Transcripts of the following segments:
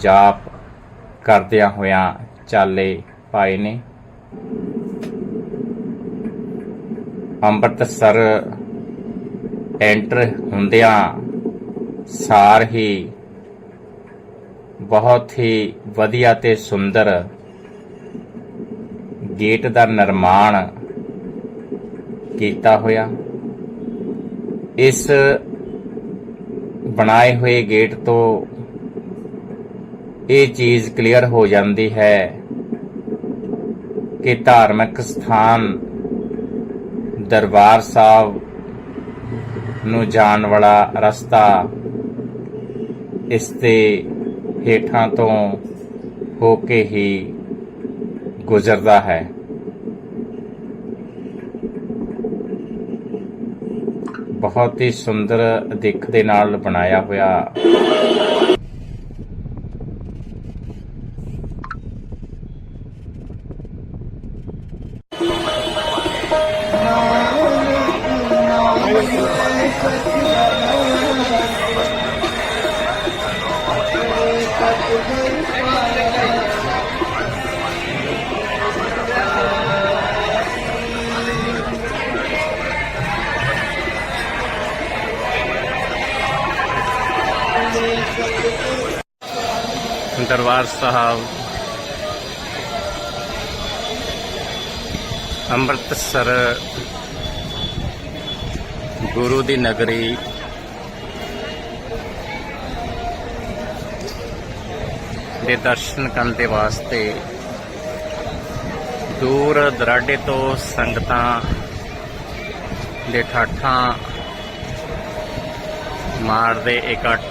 ਜਾਪ ਕਰਦਿਆਂ ਹੋਇਆਂ ਚਾਲੇ ਪਾਏ ਨੇ। ਅੰਮ੍ਰਿਤਸਰ ਐਂਟਰ ਹੁੰਦਿਆਂ ਸਾਰ ਹੀ ਬਹੁਤ ਹੀ ਵਧੀਆ ਤੇ ਸੁੰਦਰ ਗੇਟ ਦਾ ਨਿਰਮਾਣ ਕੀਤਾ ਹੋਇਆ। ਇਸ ਬਣਾਏ ਹੋਏ ਗੇਟ ਤੋਂ ਇਹ ਚੀਜ਼ ਕਲੀਅਰ ਹੋ ਜਾਂਦੀ ਹੈ ਕਿ ਧਾਰਮਿਕ ਸਥਾਨ ਦਰਬਾਰ ਸਾਹਿਬ ਨੂੰ ਜਾਣ ਵਾਲਾ ਰਸਤਾ ਇਸ ਦੇ ਹੇਠਾਂ ਤੋਂ ਹੋ ਕੇ ਹੀ ਗੁਜ਼ਰਦਾ ਹੈ। ਬਹੁਤ ਹੀ ਸੁੰਦਰ ਦਿੱਖ ਦੇ ਨਾਲ ਬਣਾਇਆ ਹੋਇਆ ਅੰਮ੍ਰਿਤਸਰ ਗੁਰੂ ਦੀ ਨਗਰੀ ਦੇ ਦਰਸ਼ਨ ਕਰਨ ਦੇ ਵਾਸਤੇ ਦੂਰ ਦਰਾਡੇ ਤੋਂ ਸੰਗਤਾਂ ਦੇ ਠਾਠਾਂ ਮਾਰਦੇ ਇਕੱਠ।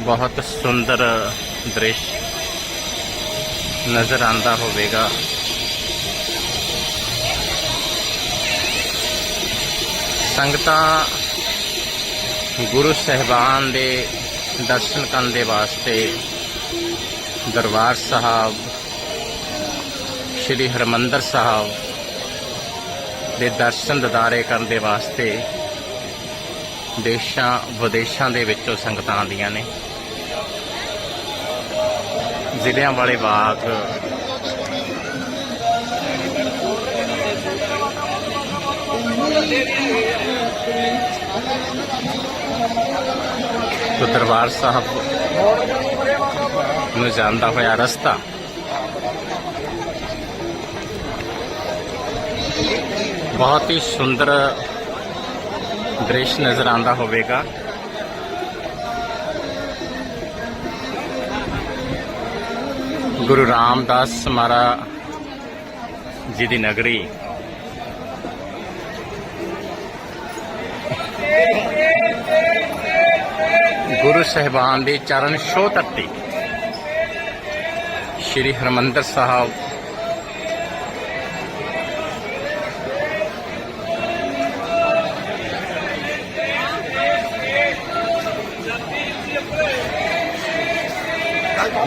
ਬਹੁਤ ਸੁੰਦਰ ਦ੍ਰਿਸ਼ ਨਜ਼ਰ ਆਂਦਾ ਹੋਵੇਗਾ। ਸੰਗਤਾਂ ਗੁਰੂ ਸਹਿਬਾਨ ਦੇ ਦਰਸ਼ਨ ਕਰਨ ਦੇ ਵਾਸਤੇ ਦਰਬਾਰ ਸਾਹਿਬ, ਸ੍ਰੀ ਹਰਮੰਦਰ ਸਾਹਿਬ ਦੇ ਦਰਸ਼ਨ ਦਿਦਾਰੇ ਕਰਨ ਦੇ ਵਾਸਤੇ ਦੇਸ਼ਾਂ ਵਿਦੇਸ਼ਾਂ ਦੇ ਵਿੱਚੋਂ ਸੰਗਤਾਂ ਆਉਂਦੀਆਂ ਨੇ। ਜ਼ਿਲ੍ਹਿਆਂ ਵਾਲੇ ਬਾਗ ਤੋਂ ਦਰਬਾਰ ਸਾਹਿਬ ਨੂੰ ਜਾਂਦਾ ਹੋਇਆ ਰਸਤਾ ਬਹੁਤ ਹੀ ਸੁੰਦਰ ਦ੍ਰਿਸ਼ ਨਜ਼ਰ ਆਉਂਦਾ ਹੋਵੇਗਾ ਗੁਰੂ ਰਾਮਦਾਸ ਮਹਾਰਾ ਜੀ ਦੀ ਨਗਰੀ ਗੁਰੂ ਸਹਿਬਾਨ ਦੇ ਚਰਨ ਛੋਹ ਧਰਤੀ। ਸ਼੍ਰੀ ਹਰਮੰਦਰ ਸਾਹਿਬ।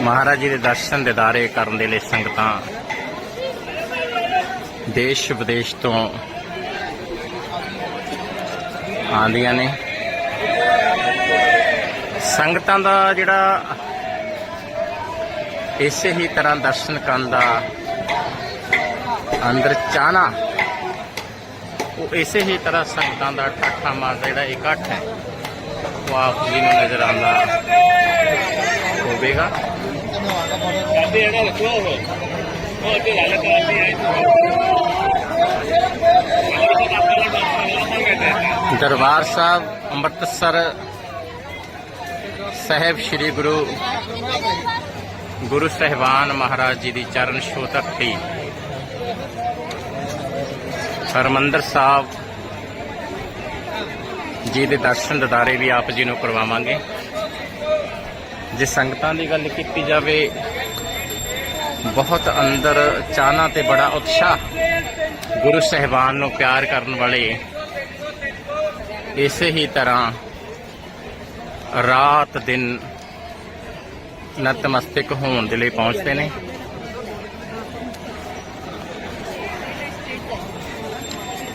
ਮਹਾਰਾਜ ਜੀ ਦੇ ਦਰਸ਼ਨ ਦਿਦਾਰੇ ਕਰਨ ਦੇ ਲਈ ਸੰਗਤਾਂ ਦੇਸ਼ ਵਿਦੇਸ਼ ਤੋਂ ਆਉਂਦੀਆਂ ਨੇ। ਸੰਗਤਾਂ ਦਾ ਜਿਹੜਾ ਇਸੇ ਹੀ ਤਰ੍ਹਾਂ ਦਰਸ਼ਨ ਕਰਨ ਦਾ ਅੰਦਰ ਚਾਹਨਾ, ਉਹ ਇਸੇ ਹੀ ਤਰ੍ਹਾਂ ਸੰਗਤਾਂ ਦਾ ਠਾਠਾ ਮਾਰਦਾ ਜਿਹੜਾ ਇਕੱਠ ਹੈ, ਉਹ ਆਪ ਜੀ ਨੂੰ ਨਜ਼ਰ ਆਉਂਦਾ ਹੋਵੇਗਾ। ਦਰਬਾਰ ਸਾਹਿਬ ਅੰਮ੍ਰਿਤਸਰ ਸਾਹਿਬ ਸ੍ਰੀ ਗੁਰੂ ਗੁਰੂ ਸਹਿਬਾਨ ਮਹਾਰਾਜ ਜੀ ਦੀ ਚਰਨ ਛੋਹ ਧਰਤੀ ਹਰਮੰਦਰ ਸਾਹਿਬ ਜੀ ਦੇ ਦਰਸ਼ਨ ਦਿਦਾਰੇ ਵੀ ਆਪ ਜੀ ਨੂੰ ਕਰਵਾਵਾਂਗੇ। ਜੇ ਸੰਗਤਾਂ ਦੀ ਗੱਲ ਕੀਤੀ ਜਾਵੇ, ਬਹੁਤ ਅੰਦਰ ਚਾਹਨਾ ਤੇ ਬੜਾ ਉਤਸ਼ਾਹ ਗੁਰੂ ਸਹਿਬਾਨ ਨੂੰ ਪਿਆਰ ਕਰਨ ਵਾਲੇ ਇਸੇ ਹੀ ਤਰ੍ਹਾਂ ਰਾਤ ਦਿਨ ਨਤਮਸਤਕ ਹੋਣ ਦੇ ਲਈ ਪਹੁੰਚਦੇ ਨੇ।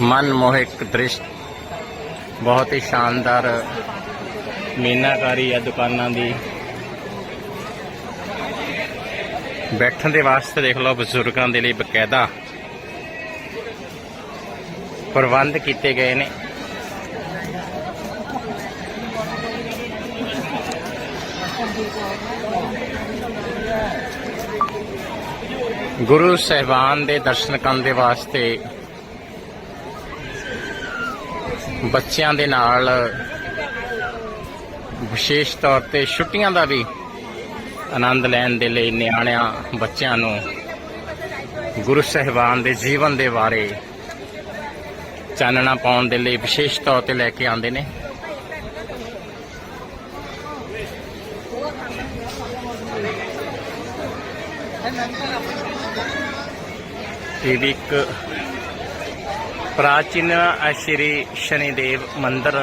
ਮਨ ਮੋਹਿਕ ਦ੍ਰਿਸ਼ ਬਹੁਤ ਹੀ ਸ਼ਾਨਦਾਰ ਮੀਨਾਕਾਰੀ ਹੈ ਦੁਕਾਨਾਂ ਦੀ। ਬੈਠਣ ਦੇ ਵਾਸਤੇ ਦੇਖ ਲਓ ਬਜ਼ੁਰਗਾਂ ਦੇ ਲਈ ਬਕਾਇਦਾ ਪ੍ਰਬੰਧ ਕੀਤੇ ਗਏ ਨੇ। ਗੁਰੂ ਸਹਿਬਾਨ ਦੇ ਦਰਸ਼ਨ ਕਰਨ ਦੇ ਵਾਸਤੇ ਬੱਚਿਆਂ ਦੇ ਨਾਲ ਵਿਸ਼ੇਸ਼ ਤੌਰ ਤੇ ਛੁੱਟੀਆਂ ਦਾ ਵੀ ਆਨੰਦ ਲੈਣ ਦੇ ਲਈ ਨਿਆਣਿਆਂ ਬੱਚਿਆਂ ਨੂੰ ਗੁਰੂ ਸਹਿਬਾਨ ਦੇ ਜੀਵਨ ਦੇ ਬਾਰੇ ਚਾਨਣਾ ਪਾਉਣ ਦੇ ਲਈ ਵਿਸ਼ੇਸ਼ ਤੌਰ ਤੇ ਲੈ ਕੇ ਆਉਂਦੇ ਨੇ। ਇਹ ਵੀ ਇੱਕ ਪ੍ਰਾਚੀਨ ਸ਼੍ਰੀ ਸ਼ਨੀਦੇਵ ਮੰਦਿਰ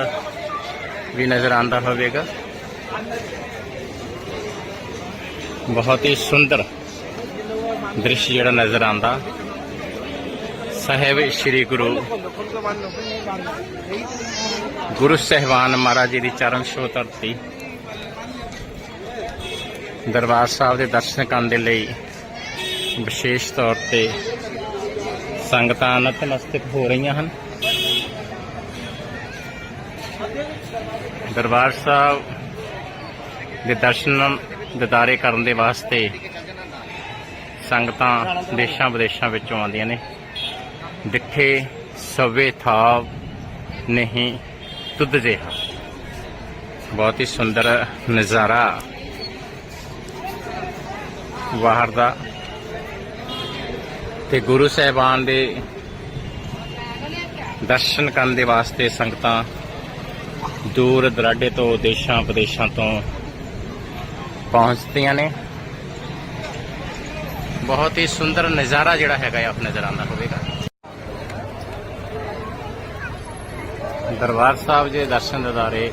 ਵੀ ਨਜ਼ਰ ਆਉਂਦਾ ਹੋਵੇਗਾ। ਬਹੁਤ ਹੀ ਸੁੰਦਰ ਦ੍ਰਿਸ਼ ਜਿਹੜਾ ਨਜ਼ਰ ਆਉਂਦਾ। ਸਾਹਿਬ ਸ੍ਰੀ ਗੁਰੂ ਗੁਰੂ ਸਹਿਬਾਨ ਮਹਾਰਾਜ ਜੀ ਦੀ ਚਰਨ ਛੋਹ ਧਰਤੀ। ਦਰਬਾਰ ਸਾਹਿਬ ਦੇ ਦਰਸ਼ਨ ਕਰਨ ਦੇ ਲਈ ਵਿਸ਼ੇਸ਼ ਤੌਰ ਤੇ ਸੰਗਤਾਂ ਨਤਮਸਤਕ ਹੋ ਰਹੀਆਂ ਹਨ। ਦਰਬਾਰ ਸਾਹਿਬ ਦੇ ਦਰਸ਼ਨ ਦਿਦਾਰੇ ਕਰਨ ਦੇ ਵਾਸਤੇ ਸੰਗਤਾਂ ਦੇਸ਼ਾਂ ਵਿਦੇਸ਼ਾਂ ਵਿੱਚੋਂ ਆਉਂਦੀਆਂ ਨੇ। ਡਿੱਠੇ ਸਵੇ ਥਾਵ ਨਹੀਂ ਤੁਧ ਜਿਹਾ। ਬਹੁਤ ਹੀ ਸੁੰਦਰ ਨਜ਼ਾਰਾ। ਬਾਹਰ ਦਾ ਤੇ ਗੁਰੂ ਸਾਹਿਬਾਨ ਦੇ ਦਰਸ਼ਨ ਕਰਨ ਦੇ ਵਾਸਤੇ ਸੰਗਤਾਂ ਦੂਰ ਦਰਾਡੇ ਤੋਂ ਦੇਸ਼ਾਂ ਵਿਦੇਸ਼ਾਂ ਤੋਂ ਪਹੁੰਚਦੀਆਂ ਨੇ। ਬਹੁਤ ਹੀ ਸੁੰਦਰ ਨਜ਼ਾਰਾ ਜਿਹੜਾ ਹੈਗਾ ਆ ਨਜ਼ਰ ਆਉਂਦਾ ਹੋਵੇਗਾ। ਦਰਬਾਰ ਸਾਹਿਬ ਦੇ ਦਰਸ਼ਨ ਦਿਦਾਰੇ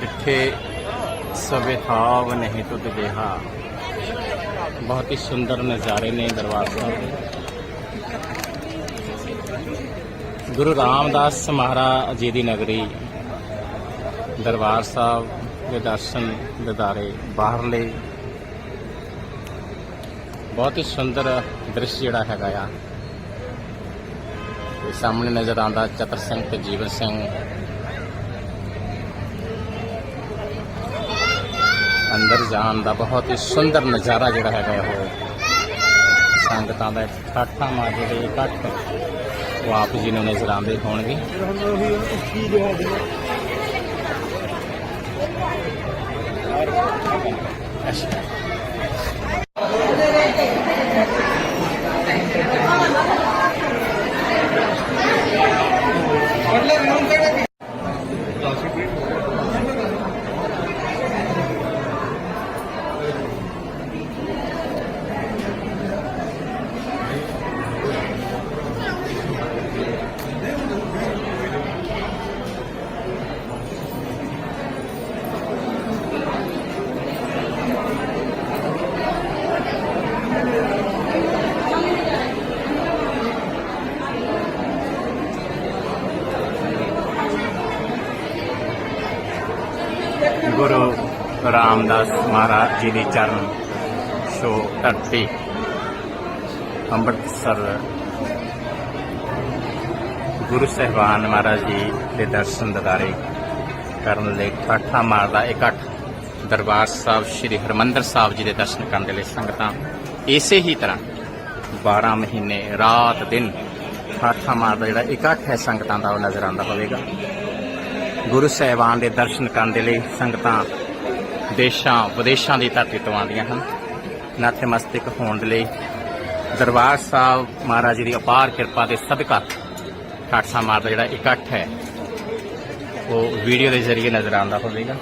ਜਿੱਥੇ ਸਵੇ ਥਾਵ ਨਹੀਂ ਤੁਧ ਜਿਹਾ ਬਹੁਤ ਹੀ ਸੁੰਦਰ ਨਜ਼ਾਰੇ ਨੇ ਦਰਬਾਰ ਸਾਹਿਬ ਦੇ ਗੁਰੂ ਰਾਮਦਾਸ ਮਹਾਰਾਜ ਜੀ ਦੀ ਨਗਰੀ ਦਰਬਾਰ ਸਾਹਿਬ ਦੇ ਦਰਸ਼ਨ ਦਿਦਾਰੇ ਬਾਹਰਲੇ ਬਹੁਤ ਹੀ ਸੁੰਦਰ ਦ੍ਰਿਸ਼ ਜਿਹੜਾ ਹੈਗਾ ਆ ਤੇ ਸਾਹਮਣੇ ਨਜ਼ਰ ਆਉਂਦਾ ਚਤਰ ਸਿੰਘ ਤੇ ਜੀਵਨ ਸਿੰਘ ਅੰਦਰ ਜਾਣ ਦਾ ਬਹੁਤ ਹੀ ਸੁੰਦਰ ਨਜ਼ਾਰਾ ਜਿਹੜਾ ਹੈਗਾ ਉਹ ਸੰਗਤਾਂ ਦਾ ਠਾਠਾ ਮਾਰਦੇ ਦੇ ਇਕੱਠ ਉਹ ਆਪ ਜੀ ਨੂੰ ਨਜ਼ਰ ਆਉਂਦੇ ਹੋਣਗੇ। ਅੱਛਾ ਗੁਰੂ ਰਾਮਦਾਸ ਮਹਾਰਾਜ ਜੀ ਦੇ ਚਰਨ ਸ਼ੋ ਧਰਤੀ, ਅੰਮ੍ਰਿਤਸਰ। ਗੁਰੂ ਸਹਿਬਾਨ ਮਹਾਰਾਜ ਜੀ ਦੇ ਦਰਸ਼ਨ ਦਿਦਾਰੇ ਕਰਨ ਲਈ ਠਾਠਾ ਮਾਰਦਾ ਇਕੱਠ ਦਰਬਾਰ ਸਾਹਿਬ ਸ੍ਰੀ ਹਰਮੰਦਰ ਸਾਹਿਬ ਜੀ ਦੇ ਦਰਸ਼ਨ ਕਰਨ ਦੇ ਲਈ ਸੰਗਤਾਂ ਇਸੇ ਹੀ ਤਰ੍ਹਾਂ 12 ਮਹੀਨੇ, ਰਾਤ, ਦਿਨ ਠਾਠਾ ਮਾਰਦਾ ਜਿਹੜਾ ਇਕੱਠ ਹੈ ਸੰਗਤਾਂ ਦਾ ਉਹ ਨਜ਼ਰ ਆਉਂਦਾ ਹੋਵੇਗਾ। ਗੁਰੂ ਸਾਹਿਬਾਨ ਦੇ ਦਰਸ਼ਨ ਕਰਨ ਦੇ ਲਈ ਸੰਗਤਾਂ ਦੇਸ਼ਾਂ ਵਿਦੇਸ਼ਾਂ ਦੀ ਧਰਤੀ ਤੋਂ ਆਉਂਦੀਆਂ ਹਨ। ਨਤਮਸਤਕ ਹੋਣ ਦੇ ਲਈ ਦਰਬਾਰ ਸਾਹਿਬ ਮਹਾਰਾਜ ਜੀ ਦੀ ਅਪਾਰ ਕਿਰਪਾ ਦੇ ਸਦਕਾ ਠਾਠਾ ਮਾਰਦਾ ਜਿਹੜਾ ਇਕੱਠ ਹੈ, ਉਹ ਵੀਡੀਓ ਦੇ ਜ਼ਰੀਏ ਨਜ਼ਰ ਆਉਂਦਾ ਹੋਵੇਗਾ।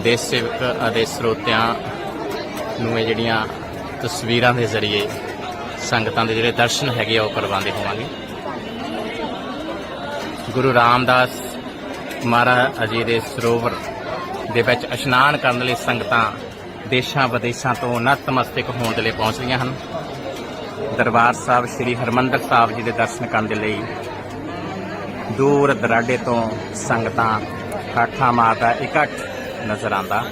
ਦੇਸ਼ ਸੇਵਕ ਅਤੇ ਸਰੋਤਿਆਂ ਨੂੰ ਇਹ ਜਿਹੜੀਆਂ ਤਸਵੀਰਾਂ ਦੇ ਜ਼ਰੀਏ, ਸੰਗਤਾਂ ਦੇ ਜਿਹੜੇ ਦਰਸ਼ਨ ਹੈਗੇ ਆ, ਉਹ ਕਰਵਾਉਂਦੇ ਹੋਵਾਂਗੇ। ਗੁਰੂ ਰਾਮਦਾਸ ਮਹਾਰਾਜ ਜੀ ਦੇ ਸਰੋਵਰ ਦੇ ਵਿੱਚ ਇਸ਼ਨਾਨ ਕਰਨ ਲਈ ਸੰਗਤਾਂ ਦੇਸ਼ਾਂ ਵਿਦੇਸ਼ਾਂ ਤੋਂ ਨਤਮਸਤਕ ਹੋਣ ਦੇ ਲਈ ਪਹੁੰਚਦੀਆਂ ਹਨ। ਦਰਬਾਰ ਸਾਹਿਬ ਸ੍ਰੀ ਹਰਮੰਦਰ ਸਾਹਿਬ ਜੀ ਦੇ ਦਰਸ਼ਨ ਕਰਨ ਦੇ ਲਈ ਦੂਰ ਦਰਾਡੇ ਤੋਂ ਸੰਗਤਾਂ ਠਾਠਾ ਮਾਰਦਾ ਇਕੱਠ ਨਜ਼ਰ ਆਉਂਦਾ।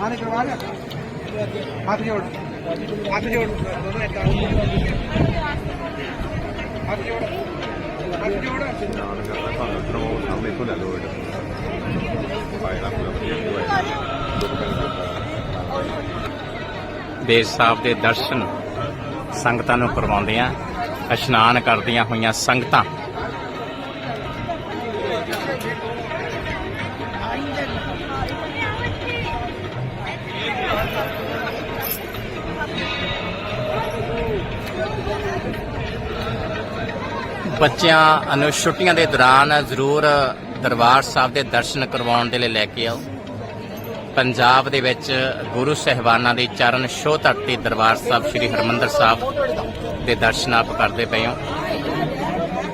ਆਨੇ ਕਰਵਾ ਲਿਆ ਹੱਥ ਜੋੜ। ਹੱਥ ਜੋੜ। ਹੱਥ ਜੋੜ ਹੱਥ ਜੋੜ ਨਾਲ ਕਰਦਾ ਭਾਵੇਂ ਉਧਰੋਂ ਸਾਹਮਣੇ ਤੋਂ ਲੈ ਲਓ ਪਾਇਰਾ ਪੂਰਾ ਵਧੀਆ ਹੋਇਆ ਦੋ ਸਾਹਿਬ ਦੇ ਦਰਸ਼ਨ ਸੰਗਤਾਂ ਨੂੰ ਕਰਵਾਉਂਦੇ ਆ ਇਸ਼ਨਾਨ ਕਰਦੀਆਂ ਹੋਈਆਂ ਸੰਗਤਾਂ। ਬੱਚਿਆਂ ਨੂੰ ਛੁੱਟੀਆਂ ਦੇ ਦੌਰਾਨ ਜ਼ਰੂਰ ਦਰਬਾਰ ਸਾਹਿਬ ਦੇ ਦਰਸ਼ਨ ਕਰਵਾਉਣ ਦੇ ਲਈ ਲੈ ਕੇ ਆਓ। ਪੰਜਾਬ ਦੇ ਵਿੱਚ ਗੁਰੂ ਸਹਿਬਾਨਾਂ ਦੇ ਚਰਨ ਛੋਹ ਧਰਤੀ ਦਰਬਾਰ ਸਾਹਿਬ ਸ੍ਰੀ ਹਰਮੰਦਰ ਸਾਹਿਬ ਦੇ ਦਰਸ਼ਨ ਆਪ ਕਰਦੇ ਪਏ ਹੋ।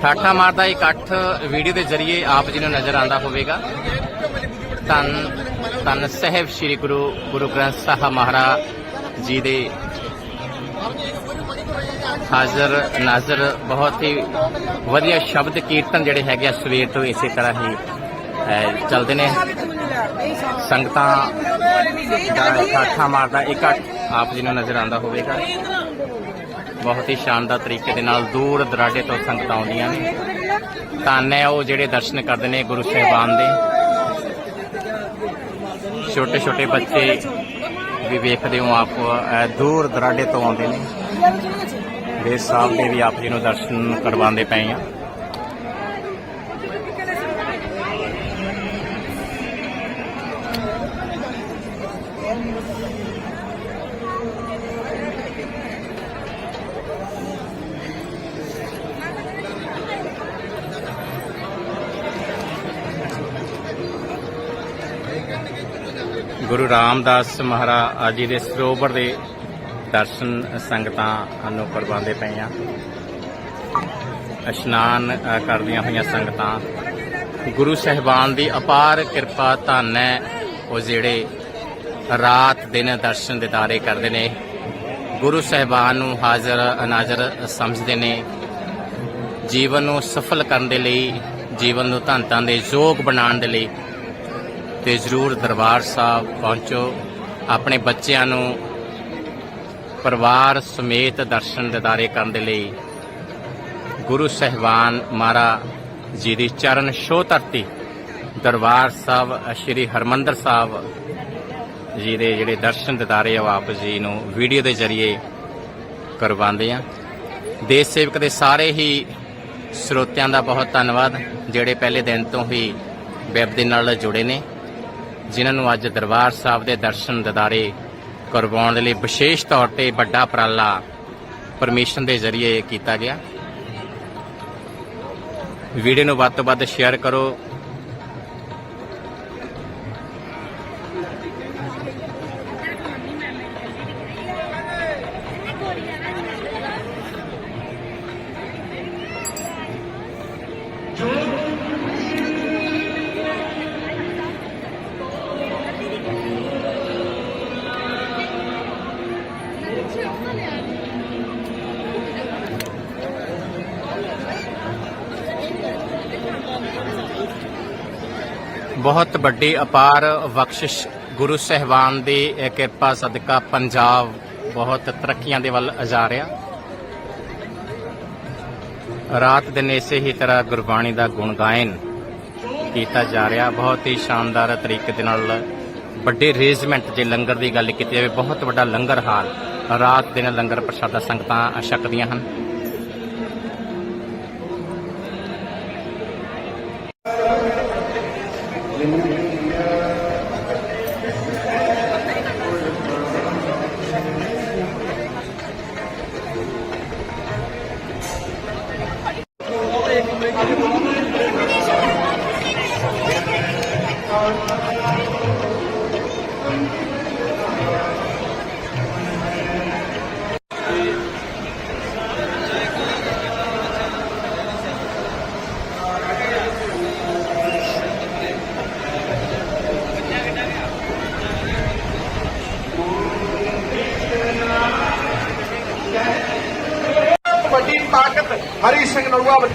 ਠਾਠਾ ਮਾਰਦਾ ਇਕੱਠ ਵੀਡੀਓ ਦੇ ਜ਼ਰੀਏ ਆਪ ਜੀ ਨੂੰ ਨਜ਼ਰ ਆਉਂਦਾ ਹੋਵੇਗਾ। ਧੰਨ ਧੰਨ ਸਾਹਿਬ ਸ੍ਰੀ ਗੁਰੂ ਗੁਰੂ ਗ੍ਰੰਥ ਸਾਹਿਬ ਮਹਾਰਾਜ ਜੀ ਦੇ ਹਾਜ਼ਰ ਨਾਜ਼ਰ ਬਹੁਤ ਹੀ ਵਧੀਆ ਸ਼ਬਦ ਕੀਰਤਨ ਜਿਹੜੇ ਹੈਗੇ ਆ, ਸਵੇਰ ਤੋਂ ਇਸੇ ਤਰ੍ਹਾਂ ਹੀ ਚੱਲਦੇ ਨੇ। ਸੰਗਤਾਂ ਦਾ ਠਾਠਾ ਮਾਰਦਾ ਇਕੱਠ ਆਪ ਜੀ ਨੂੰ ਨਜ਼ਰ ਆਉਂਦਾ ਹੋਵੇਗਾ। ਬਹੁਤ ਹੀ ਸ਼ਾਨਦਾਰ ਤਰੀਕੇ ਦੇ ਨਾਲ ਦੂਰ ਦਰਾਡੇ ਤੋਂ ਸੰਗਤਾਂ ਆਉਂਦੀਆਂ ਨੇ। ਧੰਨ ਉਹ ਜਿਹੜੇ ਦਰਸ਼ਨ ਕਰਦੇ ਨੇ ਗੁਰੂ ਸਾਹਿਬਾਨ ਦੇ। ਛੋਟੇ ਛੋਟੇ ਬੱਚੇ ਵੀ ਵੇਖਦੇ ਹੋ ਆਪ ਦੂਰ ਦਰਾਡੇ ਤੋਂ ਆਉਂਦੇ ਨੇ। ਦੇ ਸਾਹਿਬ ਦੇ ਵੀ ਆਪ ਜੀ ਨੂੰ ਦਰਸ਼ਨ ਕਰਵਾਉਂਦੇ ਪਏ ਆ ਗੁਰੂ ਰਾਮਦਾਸ ਮਹਾਰਾਜ ਜੀ ਦੇ ਸਰੋਵਰ ਦੇ ਦਰਸ਼ਨ ਸੰਗਤਾਂ ਨੂੰ ਕਰਵਾਉਂਦੇ ਪਏ ਆ। ਇਸ਼ਨਾਨ ਕਰਦੀਆਂ ਹੋਈਆਂ ਸੰਗਤਾਂ। ਗੁਰੂ ਸਹਿਬਾਨ ਦੀ ਅਪਾਰ ਕਿਰਪਾ ਧੰਨ ਹੈ। ਉਹ ਜਿਹੜੇ ਰਾਤ ਦਿਨ ਦਰਸ਼ਨ ਦਿਦਾਰੇ ਕਰਦੇ ਨੇ, ਗੁਰੂ ਸਹਿਬਾਨ ਨੂੰ ਹਾਜ਼ਰ, ਅਨਾਜ਼ਰ ਸਮਝਦੇ ਨੇ। ਜੀਵਨ ਨੂੰ ਸਫਲ ਕਰਨ ਦੇ ਲਈ, ਜੀਵਨ ਨੂੰ ਧੰਨ ਦੇ ਯੋਗ ਬਣਾਉਣ ਦੇ ਲਈ ਤੇ ਜ਼ਰੂਰ ਦਰਬਾਰ ਸਾਹਿਬ ਪਹੁੰਚੋ। ਆਪਣੇ ਬੱਚਿਆਂ ਨੂੰ ਪਰਿਵਾਰ ਸਮੇਤ ਦਰਸ਼ਨ ਦਿਦਾਰੇ ਕਰਨ ਦੇ ਲਈ ਗੁਰੂ ਸਹਿਬਾਨ ਮਾਰਾ ਜੀ ਦੀ ਚਰਨ ਛੋਹ ਧਰਤੀ, ਦਰਬਾਰ ਸਾਹਿਬ, ਸ੍ਰੀ ਹਰਮੰਦਰ ਸਾਹਿਬ ਜੀ ਦੇ ਜਿਹੜੇ ਦਰਸ਼ਨ ਦਿਦਾਰੇ ਆ ਉਹ ਆਪ ਜੀ ਨੂੰ ਵੀਡੀਓ ਦੇ ਜ਼ਰੀਏ ਕਰਵਾਉਂਦੇ ਆ। ਦੇਸ਼ ਸੇਵਕ ਦੇ ਸਾਰੇ ਹੀ ਸਰੋਤਿਆਂ ਦਾ ਬਹੁਤ ਧੰਨਵਾਦ, ਜਿਹੜੇ ਪਹਿਲੇ ਦਿਨ ਤੋਂ ਹੀ ਵੈਬ ਦੇ ਨਾਲ ਜੁੜੇ ਨੇ, ਜਿਨ੍ਹਾਂ ਨੂੰ ਅੱਜ ਦਰਬਾਰ ਸਾਹਿਬ ਦੇ ਦਰਸ਼ਨ ਦਿਦਾਰੇ ਕਰਵਾਉਣ ਦੇ ਲਈ ਵਿਸ਼ੇਸ਼ ਤੌਰ ਤੇ ਵੱਡਾ ਉਪਰਾਲਾ ਪਰਮਿਸ਼ਨ ਦੇ ਜ਼ਰੀਏ ਕੀਤਾ ਗਿਆ। ਵੀਡੀਓ ਨੂੰ ਵੱਧ ਤੋਂ ਵੱਧ ਸ਼ੇਅਰ ਕਰੋ। ਬਹੁਤ ਵੱਡੀ, ਅਪਾਰ ਬਖਸ਼ਿਸ਼ ਗੁਰੂ ਸਹਿਬਾਨ ਦੀ ਕਿਰਪਾ ਸਦਕਾ ਪੰਜਾਬ ਬਹੁਤ ਤਰੱਕੀਆਂ ਦੇ ਵੱਲ ਜਾ ਰਿਹਾ। ਰਾਤ ਦਿਨ ਇਸੇ ਹੀ ਤਰ੍ਹਾਂ ਗੁਰਬਾਣੀ ਦਾ ਗੁਣ ਗਾਇਨ ਕੀਤਾ ਜਾ ਰਿਹਾ। ਬਹੁਤ ਹੀ ਸ਼ਾਨਦਾਰ ਤਰੀਕੇ ਦੇ ਨਾਲ ਵੱਡੇ ਅਰੇਂਜਮੈਂਟ ਜੇ ਲੰਗਰ ਦੀ ਗੱਲ ਕੀਤੀ ਜਾਵੇ, ਬਹੁਤ ਵੱਡਾ ਲੰਗਰ ਹਾਲ ਰਾਤ ਦਿਨ ਲੰਗਰ ਪ੍ਰਸ਼ਾਦਾ ਸੰਗਤਾਂ ਛਕਦੀਆਂ ਹਨ।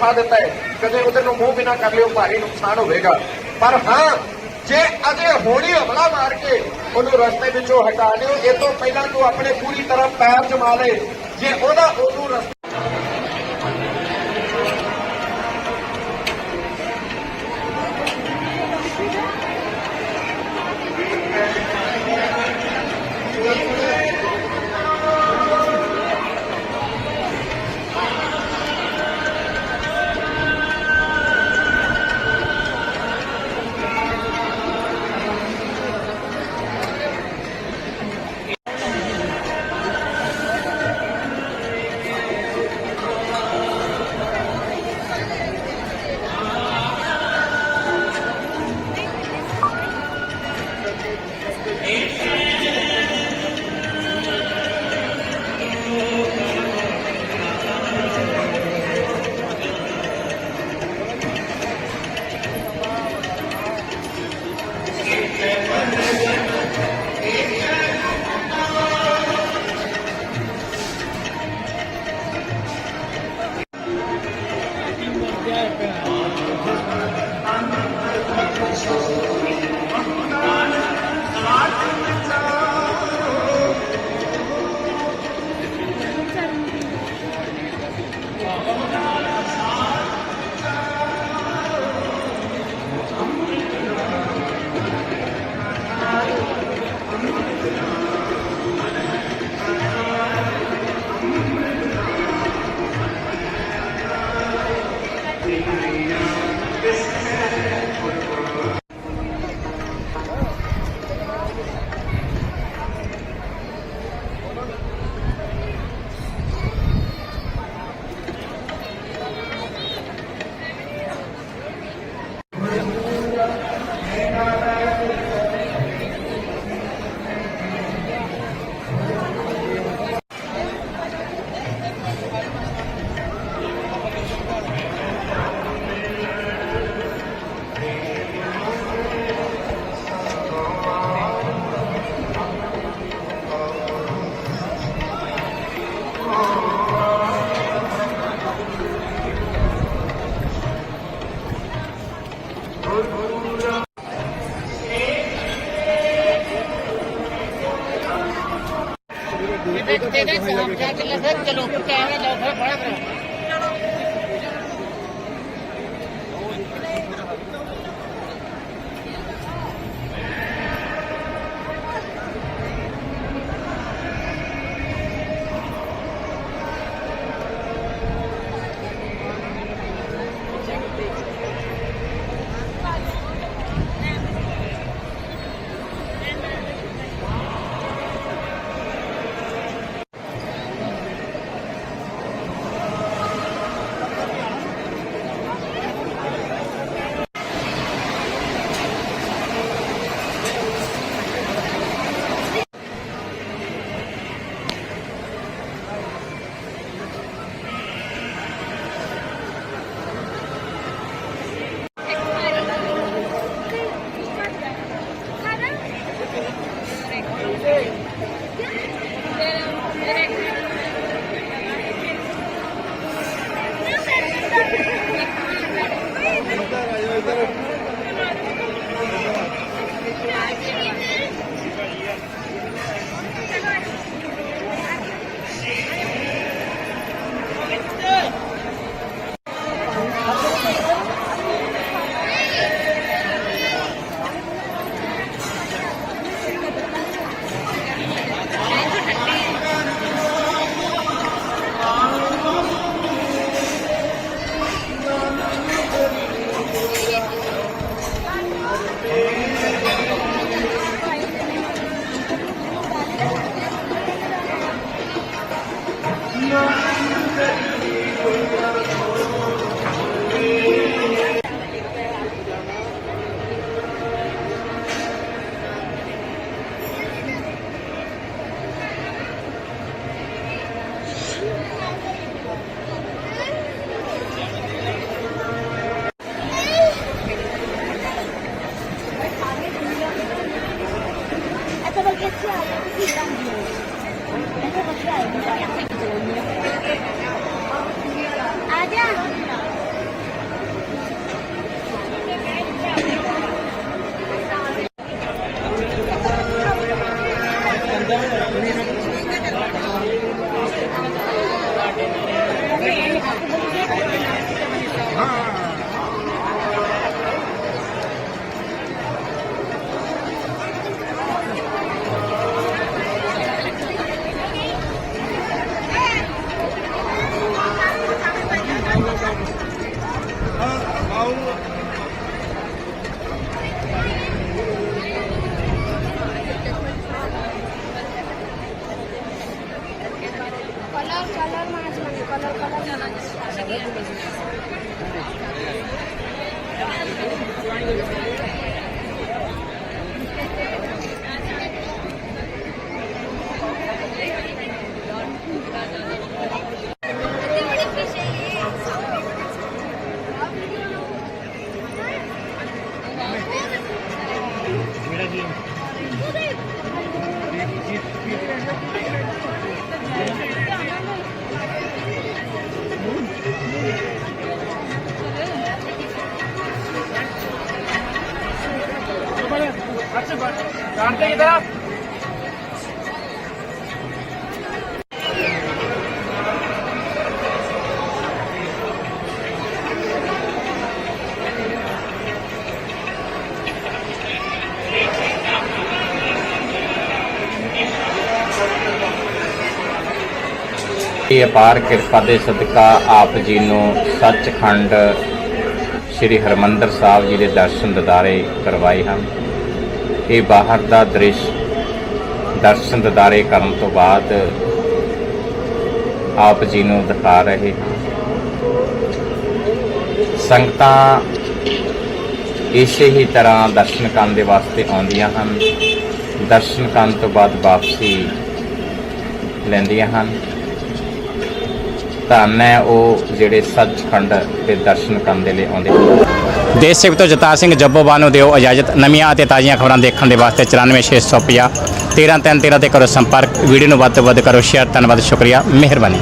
ਬਿਠਾ ਦਿੱਤਾ ਹੈ। ਕਦੇ ਉਧਰ ਨੂੰ ਮੂੰਹ ਬਿਨਾ ਕਰ ਲਿਓ, ਭਾਰੀ ਨੁਕਸਾਨ ਹੋਵੇਗਾ। ਪਰ ਹਾਂ, ਜੇ ਅਜੇ ਹੋਣੀ ਹਮਲਾ ਮਾਰ ਕੇ ਉਹਨੂੰ ਰਸਤੇ ਵਿੱਚੋਂ ਹਟਾ ਲਿਓ, ਇਹ ਤੋਂ ਪਹਿਲਾਂ ਤੂੰ ਆਪਣੇ ਪੂਰੀ ਤਰ੍ਹਾਂ ਪੈਰ ਜਮਾ ਲੈ। ਜੇ ਉਹਦਾ ਉਹਨੂੰ ਰਸਤੇ ਚਲੋ। அவங்க ਇਹ ਅਪਾਰ ਕਿਰਪਾ ਦੇ ਸਦਕਾ ਆਪ ਜੀ ਨੂੰ ਸੱਚਖੰਡ ਸ੍ਰੀ ਹਰਮੰਦਰ ਸਾਹਿਬ ਜੀ ਦੇ ਦਰਸ਼ਨ ਦਿਦਾਰੇ ਕਰਵਾਏ ਹਨ। ਇਹ ਬਾਹਰ ਦਾ ਦ੍ਰਿਸ਼ ਦਰਸ਼ਨ ਦਿਦਾਰੇ ਕਰਨ ਤੋਂ ਬਾਅਦ ਆਪ ਜੀ ਨੂੰ ਦਿਖਾ ਰਹੇ ਹਾਂ। ਸੰਗਤਾਂ ਇਸੇ ਹੀ ਤਰ੍ਹਾਂ ਦਰਸ਼ਨ ਕਰਨ ਦੇ ਵਾਸਤੇ ਆਉਂਦੀਆਂ ਹਨ। ਦਰਸ਼ਨ ਕਰਨ ਤੋਂ ਬਾਅਦ ਵਾਪਸੀ ਲੈਂਦੀਆਂ ਹਨ। ਧੰਨ ਹੈ ਉਹ ਜਿਹੜੇ ਸੱਚਖੰਡ ਦੇ ਦਰਸ਼ਨ ਕਰਨ ਦੇ ਲਈ ਆਉਂਦੇ ਦੇਸ਼ ਸੇਵਕ ਤੋਂ ਜਤਾ ਸਿੰਘ ਜੱਬੋਬਾ ਨੂੰ ਦਿਓ ਇਜਾਜ਼ਤ। ਨਵੀਆਂ ਅਤੇ ਤਾਜ਼ੀਆਂ ਖਬਰਾਂ ਦੇਖਣ ਦੇ ਵਾਸਤੇ 94650 1313 ਤੇ ਕਰੋ ਸੰਪਰਕ। ਵੀਡੀਓ ਨੂੰ ਵੱਧ ਤੋਂ ਵੱਧ ਕਰੋ ਸ਼ੇਅਰ ਧੰਨਵਾਦ ਸ਼ੁਕਰੀਆ ਮਿਹਰਬਾਨੀ।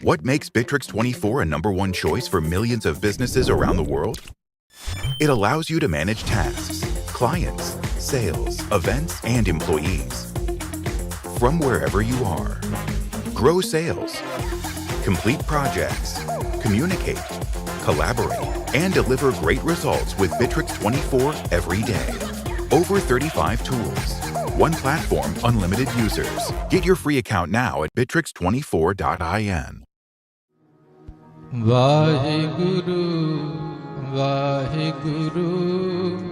What makes Bittrex 24 a number one choice for millions of businesses around the world? It allows you to manage tasks, clients, sales, events, and employees. From wherever you are, grow sales, complete projects, communicate, collaborate, and deliver great results with Bitrix 24 every day. Over 35 tools, one platform, unlimited users. Get your free account now at bitrix24.in. Vaheguru, Vaheguru.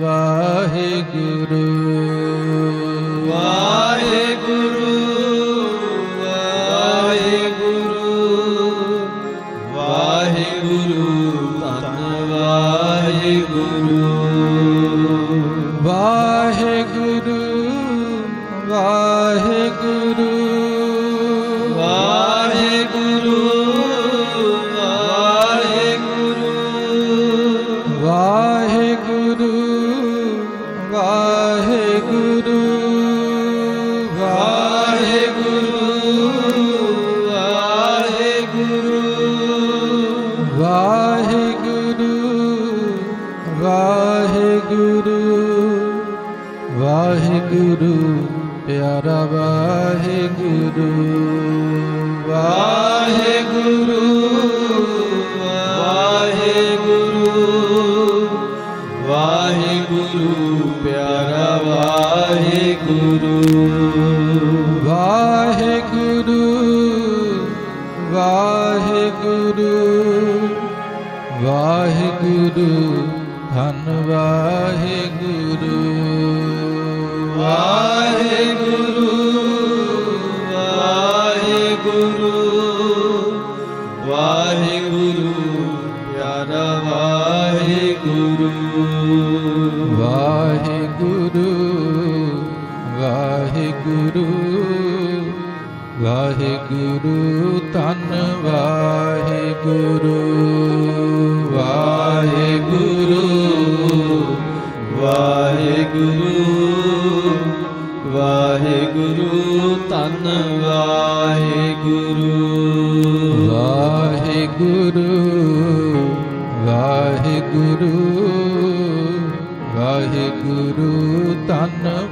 Waheguru. Waheguru Waheguru Waheguru Waheguru ਪਿਆਰਾ ਵਾਹਿਗੁਰੂ। ਵਾਹਿਗੁਰੂ ਵਾਹਿਗੁਰੂ ਵਾਹਿਗੁਰੂ ਧੰਨ ਵਾਹਿਗੁਰੂ। ਵਾਹਿਗੁਰੂ ਵਾਹਿਗੁਰੂ ਵਾਹਿਗੁਰੂ ਪਿਆਰਾ ਵਾਹਿਗੁਰੂ ਵਾਹਿਗੁਰੂ ਵਾਹਿਗੁਰੂ ਵਾਹਿਗੁਰੂ ਧੰਨ